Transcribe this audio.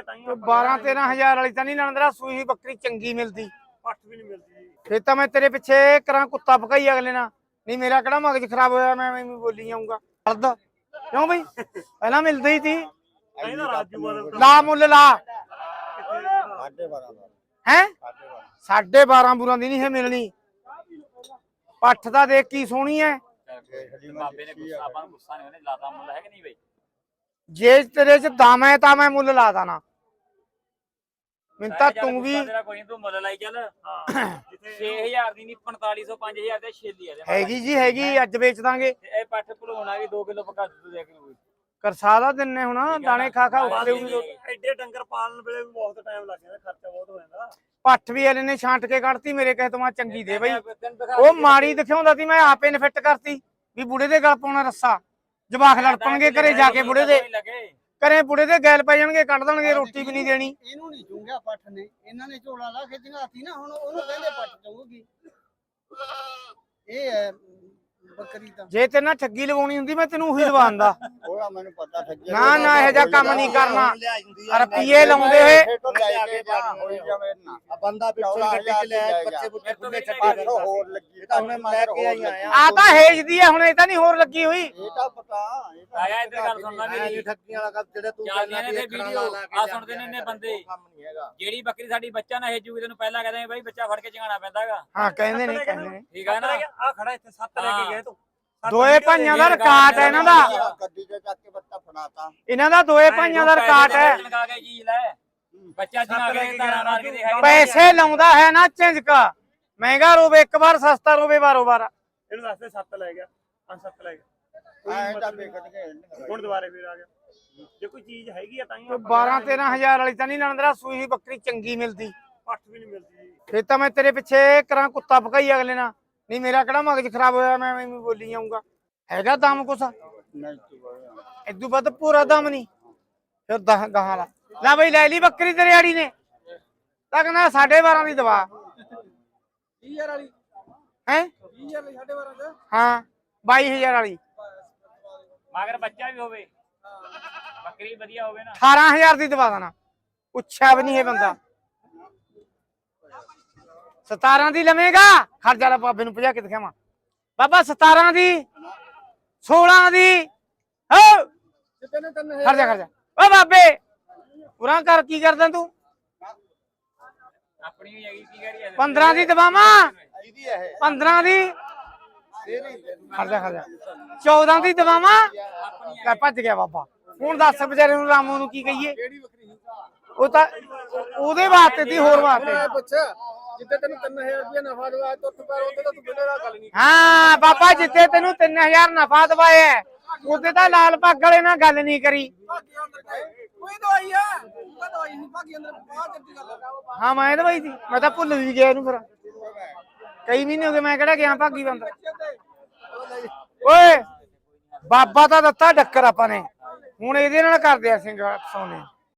ਆ ਤਾਂ ਹੀ 12 13000 ਵਾਲੀ ਤਾਂ ਨਹੀਂ ਲੈਂਦਾ ਸੂਈ ਬੱਕਰੀ ਚੰਗੀ ਮਿਲਦੀ। ਪੱਠ ਵੀ ਨਹੀਂ ਮਿਲਦੀ ਫੇਰ ਤਾਂ ਮੈਂ ਤੇਰੇ ਪਿੱਛੇ ਕਰਾਂ ਕੁੱਤਾ ਭਕਾਈ ਅਗਲੇ ਨਾਲ। ਨਹੀਂ ਮੇਰਾ ਕਿਹੜਾ ਮਗਜ ਖਰਾਬ ਹੋਇਆ ਮੈਂ ਐਵੇਂ ਬੋਲੀ ਜਾਊਂਗਾ। ਦਰਦ ਕਿਉਂ ਬਈ? ਪਹਿਲਾਂ ਮਿਲਦੀ ਰਾਜੂ ਵਾਲਾ ਲਾ ਮੁੱਲ ਲਾ। ਸਾਢੇ 12 ਦਾ। ਹੈ? ਸਾਢੇ 12 ਸਾਢੇ 12 ਬੁਰਾਂ ਦੀ ਨਹੀਂ ਹੈ ਮਿਲਣੀ। ਪੱਠ ਤਾਂ ਦੇਖ ਕੀ ਸੋਹਣੀ ਹੈ ਬਾਬੇ ਨੇ ਗੁੱਸਾ ਆਪਾਂ ਨੂੰ ਗੁੱਸਾ ਨਹੀਂ ਉਹਨੇ ਲਾਤਾ ਮੁੱਲ ਹੈ ਕਿ ਨਹੀਂ ਬਈ? ਜੇ ਤੇਰੇ ਚ ਦਮ ਹੈ ਤਾਂ ਮੈਂ ਮੁੱਲ ਲਾ ਦਾਣਾ ਮੈਨੂੰ ਤਾਂ ਤੂੰ ਵੀ ਤੇਰਾ ਕੋਈ ਨਹੀਂ ਤੂੰ ਮੁੱਲ ਲਾਈ ਚੱਲ। ਹਾਂ। ਜਿੱਥੇ 6000 ਦੀ ਨਹੀਂ 4500 5000 ਦੇ ਛੇਲੀ ਆ ਦੇ ਹੈਗੀ ਜੀ ਹੈਗੀ ਅੱਜ ਵੇਚ ਦਾਂਗੇ। ਤੇ ਇਹ ਪੱਠ ਭਲੋਣਾ ਵੀ 2 ਕਿਲੋ ਪੱਕਾ ਦੁੱਧ ਦੇ ਕੇ ਕਰਸਾ ਦਾ ਦਿੰਨੇ ਹੁਣ ਦਾਣੇ ਖਾ ਖਾ ਉੱਤੇ ਵੀ ਐਡੇ ਡੰਗਰ ਪਾਲਣ ਵੇਲੇ ਵੀ ਬਹੁਤ ਟਾਈਮ ਲੱਗ ਜਾਂਦਾ ਖਰਚਾ ਬਹੁਤ ਹੋ ਜਾਂਦਾ। ਪੱਠ ਵੀ ਇਹਨੇ ਨੇ ਛਾਂਟ ਕੇ ਕੱਢਤੀ ਮੇਰੇ ਕਹੇ ਤੋਂ ਮੈਂ ਚੰਗੀ ਦੇ ਬਈ। ਉਹ ਮਾੜੀ ਦਿਖਾਉਂਦਾ ਸੀ ਮੈਂ ਆਪੇ ਨਫਿੱਟ ਕਰਤੀ ਵੀ ਬੁੜੇ ਦੇ ਗਲ ਪਾਉਣਾ ਰੱਸਾ। ਜਵਾਖ ਲੜ ਪਣਗੇ ਘਰੇ ਜਾ ਕੇ ਬੁੜੇ ਦੇ। ਘਰੇ ਬੁੜੇ ਦੇ ਗੈਲ ਪੈ ਜਾਣਗੇ ਕੱਢ ਦੇਣਗੇ ਰੋਟੀ ਵੀ ਨਹੀਂ ਦੇਣੀ। ਇਹਨੂੰ ਨਹੀਂ ਚੁੰਗਿਆ ਪੱਠ ਨੇ। ਇਹਨਾਂ ਨੇ ਝੋਲਾ ਲਾ ਕੇ ਜੰਗਾਤੀ ਨਾ ਹੁਣ ਉਹਨੂੰ ਕਹਿੰਦੇ ਪੱਠ ਚੁੰਗੂਗੀ। ਇਹ ਹੈ ਬੱਕਰੀ ਤਾਂ। ਜੇ ਤੇਰੇ ਨਾਲ ਠੱਗੀ ਲਵਾਉਣੀ ਹੁੰਦੀ ਮੈਂ ਤੈਨੂੰ ਉਹੀ ਦਵਾਉਂਦਾ ਉਹਦਾ ਮੈਨੂੰ ਪਤਾ ਠੱਗੀ ਨਾ, ਨਾ, ਇਹੋ ਜਿਹਾ ਕੰਮ ਨਹੀਂ ਕਰਨਾ। ਰੁਪਈਏ ਲਾਉਂਦੇ ਹੋਏ। ਬੰਦਾ ਪਿੱਛੇ ਗੱਡੀ ਚ ਲੈ ਬੱਚੇ ਬੁੱਚੇ ਖੁੱਲੇ ਛੱਡੇ ਹੋਰ ਲੱਗੀ। ਤਾਂ ਹੁਣੇ ਮੈਂ ਕੇ ਆਈ ਆਇਆ। ਆ ਤਾਂ ਹੇਜਦੀ ਆ ਹੁਣ ਇਹ ਤਾਂ ਨਹੀਂ ਹੋਰ ਲੱਗੀ ਹੋਈ। ਇਹ ਤਾਂ ਪਤਾ ਇਹ ਤਾਂ ਆਇਆ ਇੱਧਰ ਗੱਲ ਸੁਣਨਾ ਮੇਰੀ ਠੱਗੀਆਂ ਵਾਲਾ ਕੰਮ ਜਿਹੜਾ ਤੂੰ ਚੱਲਦੀਆਂ ਨੇ ਤੇ ਵੀਡੀਓ ਆ ਸੁਣਦੇ ਨੇ ਨੇ ਬੰਦੇ। ਕੰਮ ਨਹੀਂ ਹੈਗਾ। ਜਿਹੜੀ ਬੱਕਰੀ ਸਾਡੀ ਬੱਚਾ ਨਾ ਹੇਜੂਗੀ ਤੈਨੂੰ ਪਹਿਲਾਂ ਕਹਿੰਦੇ ਬਈ ਬੱਚਾ ਫੜ ਕੇ ਚੰਗਾਣਾ ਪੈਂਦਾਗਾ ਹਾਂ ਕਹਿੰਦੇ ਨੇ ਕਹਿੰਦੇ ਨੇ। ਠੀਕ ਹੈ ਨਾ? ਆ ਖੜਾ ਇੱਥੇ ਸੱਤ ਲੈ ਕੇ ਗਏ ਤੂੰ ਦੋਏ ਭਾਈਆਂ ਦਾ ਦੇ ਰਿਕਾਰਡ ਹੈ ਇਹਨਾਂ ਦਾ। ਗੱਡੀ ਤੇ ਚੱਕ ਕੇ ਬੱਤਾ ਫੜਾਤਾ। ਇਹਨਾਂ ਦਾ ਦੋਏ ਭਾਈਆਂ ਦਾ ਰਿਕਾਰਡ ਹੈ। ਲਗਾ ਕੇ ਜੀ ਲੈ? ਬੱਚਾ ਚੰਗਾ ਕੇ ਤਾਰਾ ਮਾਰ ਕੇ ਦਿਖਾਈ। ਪੈਸੇ ਲਾਉਂਦਾ ਹੈ ਨਾ ਝਿੰਜਕਾ ਮਹਿੰਗਾ ਰੋਵੇ ਇੱਕ ਵਾਰ ਸਸਤਾ ਰੋਵੇ ਬਾਰੋ ਬਾਰ ਇਹਨੂੰ ਦੱਸਦੇ ਸੱਤ ਲੈ ਗਿਆ। ਪੰਜ ਸੱਤ ਲੈ ਗਿਆ। ਐਂ ਤਾਂ ਵੇਖਣ ਗਏ ਹੁਣ ਦੁਬਾਰੇ ਫੇਰ ਆ ਗਿਆ। ਜੇ ਕੋਈ ਚੀਜ਼ ਹੈਗੀ ਆ ਤਾਂ ਹੀ 12 13000 ਵਾਲੀ ਤਾਂ ਨਹੀਂ ਲੈਂਦਾ ਸੂਈ ਬੱਕਰੀ ਚੰਗੀ ਮਿਲਦੀ। ਪੱਠ ਵੀ ਨਹੀਂ ਮਿਲਦੀ। ਫੇਰ ਤਾਂ ਮੈਂ ਤੇਰੇ ਪਿੱਛੇ ਕਰਾਂ ਕੁੱਤਾ ਭਕਾਈ ਅਗਲੇ ਨਾਲ। ਨਹੀਂ ਮੇਰਾ ਕਿਹੜਾ ਮਗਜ ਖਰਾਬ ਹੋਇਆ ਮੈਂ ਐਵੇਂ ਬੋਲੀ ਜਾਊਂਗਾ। ਹੈਗਾ ਦਮ ਕੁਛ। ਇਦੋਂ ਵੱਧ ਪੂਰਾ ਦਮ ਨਹੀਂ। ਫਿਰ ਦਹ ਗਾਹਾਂ ਲਾ। ਲੈ ਬਈ ਲੈ ਲਈ ਬੱਕਰੀ ਤੇਰੇ ਆੜੀ ਨੇ। ਤਾਂ ਕਹਿੰਦਾ 12.5 ਦੀ ਦਵਾ। 20000 ਵਾਲੀ। ਹੈ? 20000 ਵਾਲੀ 12.5 ਦਾ ਹਾਂ 22000 ਵਾਲੀ। ਮਗਰ ਬੱਚਾ ਵੀ ਹੋਵੇ। ਬੱਕਰੀ ਵਧੀਆ ਹੋਵੇ ਨਾ। 18000 ਦੀ ਦਵਾ ਦੇਣਾ ਪੁੱਛਿਆ ਵੀ ਨਹੀਂ ਇਹ ਬੰਦਾ। 17 ਦੀ ਲਵੇਂਗਾ। ਖਰਜਾ ਲਾ ਬਾਬੇ ਨੂੰ ਭਜਾ ਕੇ ਦਿਖਾਵਾਂ। ਬਾਬਾ 17 ਦੀ 16 ਦੀ ਹੋ। ਖਰਜਾ ਖਰਜਾ ਓ ਬਾਬੇ ਪੂਰਾ ਕਰ ਕੀ ਕਰਦਾ ਤੂੰ? ਆਪਣੀ ਵੀ ਹੈਗੀ ਕੀ ਕਰੀਏ 15 ਦੀ ਦਵਾਵਾਂ। ਇਹਦੀ ਹੈ 15 ਦੀ। ਖਰਜਾ ਖਰਜਾ 14 ਦੀ ਦਵਾਵਾਂ। ਲੈ ਭੱਜ ਗਿਆ ਬਾਬਾ। ਹੁਣ ਦੱਸ ਵਿਚਾਰੇ ਨੂੰ ਰਾਮੂ ਨੂੰ ਕੀ ਕਹੀਏ? ਉਹ ਤਾਂ ਉਹਦੇ ਵਾਸਤੇ ਦੀ ਹੋਰ ਵਾਸਤੇ। ਜਿੱਤੇ ਤੈਨੂੰ 3000 ਰੁਪਏ ਨਫਾ ਦਵਾ ਤੋ ਉੱਥੇ ਪਰ ਉੱਥੇ ਤਾਂ ਤੂੰ ਬਿਨਾਂ ਗੱਲ ਨਹੀਂ ਹਾਂ ਬਾਬਾ ਜਿੱਥੇ ਤੈਨੂੰ 3000 ਨਫਾ ਦਵਾਇਆ ਉਹਦੇ ਤਾਂ ਲਾਲ ਪੱਗ ਵਾਲੇ ਨਾਲ ਗੱਲ ਨਹੀਂ ਕਰੀ। ਕੋਈ ਦਵਾਈ ਆ? ਦਵਾਈ ਨਹੀਂ ਬਾਕੀ ਅੰਦਰ ਬਾਹਰ ਜੱਦੀ ਗੱਲ ਹਾਂ ਮੈਂ ਦਵਾਈ ਸੀ ਮੈਂ ਤਾਂ ਭੁੱਲ ਵੀ ਗਿਆ ਇਹਨੂੰ ਫਿਰ। ਕਈ ਮਹੀਨੇ ਹੋ ਗਏ ਮੈਂ ਕਿਹੜਾ ਗਿਆ ਭਾਗੀ ਬੰਦਾ। ਓਏ ਬਾਬਾ ਤਾਂ ਦਿੱਤਾ ਡੱਕਰ ਆਪਾਂ ਨੇ। ਹੁਣ ਇਹਦੇ ਨਾਲ ਕਰਦੇ ਆ ਸਿੰਘ ਸੋਨੇ